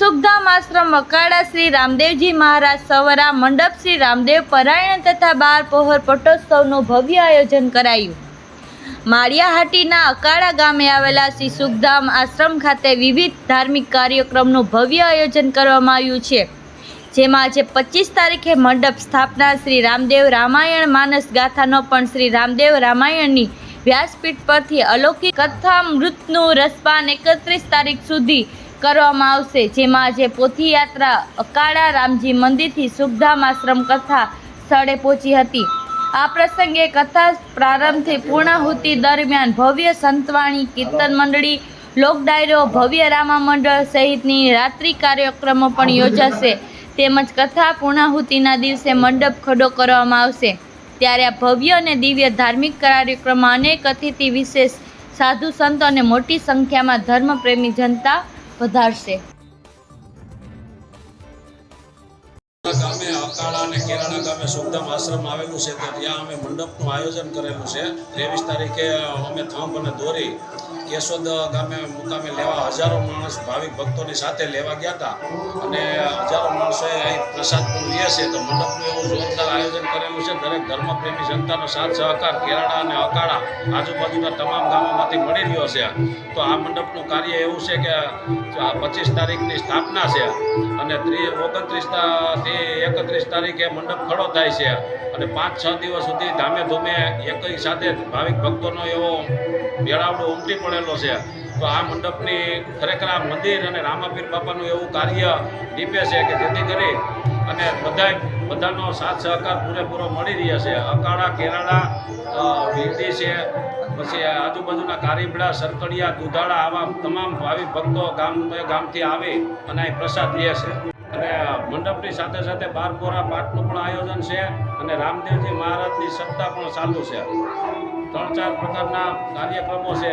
સુખધામ આશ્રમ અકાળા શ્રી રામદેવજી મહારાજ સવરા મંડપ શ્રી રામદેવ પરાયણ તથા બાર પહોર પટોત્સવનું ભવ્ય આયોજન કરાયું. માળિયાહાટીના અકાળા ગામે આવેલા શ્રી સુખધામ આશ્રમ ખાતે વિવિધ ધાર્મિક કાર્યક્રમનું ભવ્ય આયોજન કરવામાં આવ્યું છે. જેમાં આજે પચીસ તારીખે મંડપ સ્થાપના શ્રી રામદેવ રામાયણ માનસ ગાથાનો પણ શ્રી રામદેવ રામાયણની વ્યાસપીઠ પરથી અલૌકિક કથા મૃતનું રસપાન એકત્રીસ તારીખ સુધી કરવામાં આવશે, જેમાં આજે પોથીયાત્રા અકાળા રામજી મંદિરથી સુખધામ આશ્રમ કથા સ્થળે પહોંચી હતી. આ પ્રસંગે કથા પ્રારંભથી પૂર્ણાહુતિ દરમિયાન ભવ્ય સંતવાણી કીર્તન મંડળી, લોક ડાયરો, ભવ્ય રામા મંડળ સહિતની રાત્રિ કાર્યક્રમો પણ યોજાશે. તેમજ કથા પૂર્ણાહુતિના દિવસે મંડપ ખડો કરવામાં આવશે. ત્યારે આ ભવ્ય અને દિવ્ય ધાર્મિક કાર્યક્રમમાં અનેક અતિથિ વિશેષ સાધુ સંતો અને મોટી સંખ્યામાં ધર્મપ્રેમી જનતા વધારશે. ગામે અકાળા અને કેરાણા ગામે સુખધામ આશ્રમ આવેલું છે ત્યાં અમે મંડપનું આયોજન કરેલું છે. ત્રેવીસ તારીખે અમે થંભ અને દોરી કેશોદ ગામે મુકામે લેવા હજારો માણસ ભાવિક ભક્તોની સાથે લેવા ગયા હતા. અને હજારો માણસોએ અહીં પ્રસાદ લે છે તો મંડપનું એવું જોરદાર આયોજન કરેલું છે. દરેક ધર્મપ્રેમી જનતાનો સાથ સહકાર કેરાળા અને અકાળા આજુબાજુના તમામ ગામોમાંથી મળી રહ્યો છે. તો આ મંડપનું કાર્ય એવું છે કે આ પચીસ તારીખની સ્થાપના છે અને ત્રીસ ઓગણત્રીસથી એકત્રીસ તારીખે મંડપ ખડો થાય છે અને પાંચ છ દિવસ સુધી ધામે ધૂમે એક સાથે ભાવિક ભક્તોનો એવો મેળાવડો ઉમટી પડેલો છે. તો આ મંડપની ખરેખર આ મંદિર અને રામાપીર બાપાનું એવું કાર્ય દીપે છે કે જેથી કરી અને બધાય બધાનો સાથ સહકાર પૂરેપૂરો મળી રહ્યા છે. અકાળા કેરાળા અ, છે પછી આજુબાજુના કારીબડા સરકડિયા દુધાળા આવા તમામ ભાવિ ભક્તો ગામ ગામથી આવી અને અહીં પ્રસાદ લે છે. અને મંડપની સાથે સાથે બાર કોરા પાઠનું પણ આયોજન છે અને રામદેવજી મહારાજની સત્તા પણ ચાલુ છે. ત્રણ ચાર પ્રકારના કાર્યક્રમો છે.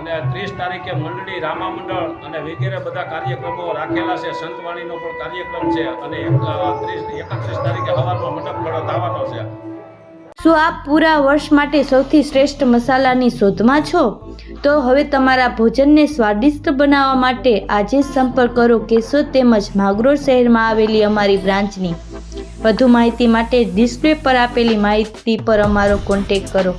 અને ત્રીસ તારીખે મંડળી રામા મંડળ અને વગેરે બધા કાર્યક્રમો રાખેલા છે. સંતવાણીનો પણ કાર્યક્રમ છે અને ત્રીસ, એકત્રીસ તારીખે હવારમાં મંડપ ખડો થવાનો છે. શું આપ પૂરા વર્ષ માટે સૌથી શ્રેષ્ઠ મસાલાની શોધમાં છો? તો હવે તમારા ભોજનને સ્વાદિષ્ટ બનાવવા માટે આજે જ સંપર્ક કરો કેશોદ તેમજ માગરોળ શહેરમાં આવેલી અમારી બ્રાન્ચની. વધુ માહિતી માટે ડિસ્પ્લે પર આપેલી માહિતી પર અમારો કોન્ટેક કરો.